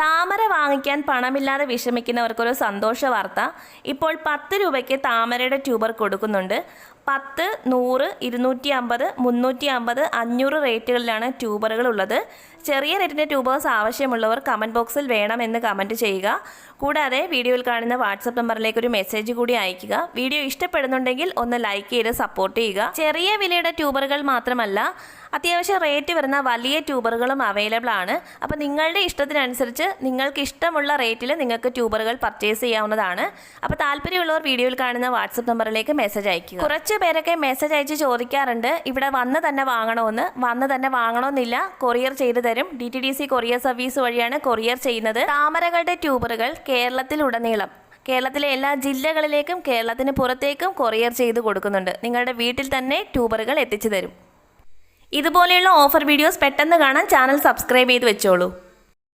താമര വാങ്ങിക്കാൻ പണമില്ലാതെ വിഷമിക്കുന്നവർക്കൊരു സന്തോഷ വാർത്ത. ഇപ്പോൾ പത്ത് രൂപയ്ക്ക് താമരയുടെ ട്യൂബർ കൊടുക്കുന്നുണ്ട്. പത്ത് നൂറ് ഇരുന്നൂറ്റി അമ്പത് മുന്നൂറ്റി അമ്പത് അഞ്ഞൂറ് റേറ്റുകളിലാണ് ട്യൂബറുകൾ ഉള്ളത് ചെറിയ റേറ്റിന്റെ ട്യൂബേഴ്സ് ആവശ്യമുള്ളവർ കമന്റ് ബോക്സിൽ വേണമെന്ന് കമന്റ് ചെയ്യുക. കൂടാതെ വീഡിയോയിൽ കാണുന്ന വാട്സപ്പ് നമ്പറിലേക്ക് ഒരു മെസ്സേജ് കൂടി അയയ്ക്കുക. വീഡിയോ ഇഷ്ടപ്പെടുന്നുണ്ടെങ്കിൽ ഒന്ന് ലൈക്ക് ചെയ്ത് സപ്പോർട്ട് ചെയ്യുക. ചെറിയ വിലയുടെ ട്യൂബറുകൾ മാത്രമല്ല അത്യാവശ്യം റേറ്റ് വരുന്ന വലിയ ട്യൂബറുകളും അവൈലബിൾ ആണ്. അപ്പോൾ നിങ്ങളുടെ ഇഷ്ടത്തിനനുസരിച്ച് നിങ്ങൾക്ക് ഇഷ്ടമുള്ള റേറ്റിൽ നിങ്ങൾക്ക് ട്യൂബറുകൾ പർച്ചേസ് ചെയ്യാവുന്നതാണ്. അപ്പോൾ താല്പര്യമുള്ളവർ വീഡിയോയിൽ കാണുന്ന വാട്സപ്പ് നമ്പറിലേക്ക് മെസ്സേജ് അയക്കുക കുറച്ച് പേരൊക്കെ മെസ്സേജ് അയച്ച് ചോദിക്കാറുണ്ട്. ഇവിടെ വന്ന് തന്നെ വാങ്ങണമെന്ന് വന്ന് തന്നെ വാങ്ങണമെന്നില്ല കൊറിയർ ചെയ്തു തരും. D T D C courier service വഴിയാണ് കൊറിയർ ചെയ്യുന്നത്. താമരകളുടെ ട്യൂബറുകൾ കേരളത്തിലുടനീളം കേരളത്തിലെ എല്ലാ ജില്ലകളിലേക്കും കേരളത്തിന് പുറത്തേക്കും കൊറിയർ ചെയ്ത് കൊടുക്കുന്നുണ്ട്. നിങ്ങളുടെ വീട്ടിൽ തന്നെ ട്യൂബറുകൾ എത്തിച്ചു തരും. ഇതുപോലെയുള്ള ഓഫർ വീഡിയോസ് പെട്ടെന്ന് കാണാൻ ചാനൽ സബ്സ്ക്രൈബ് ചെയ്ത് വെച്ചോളൂ.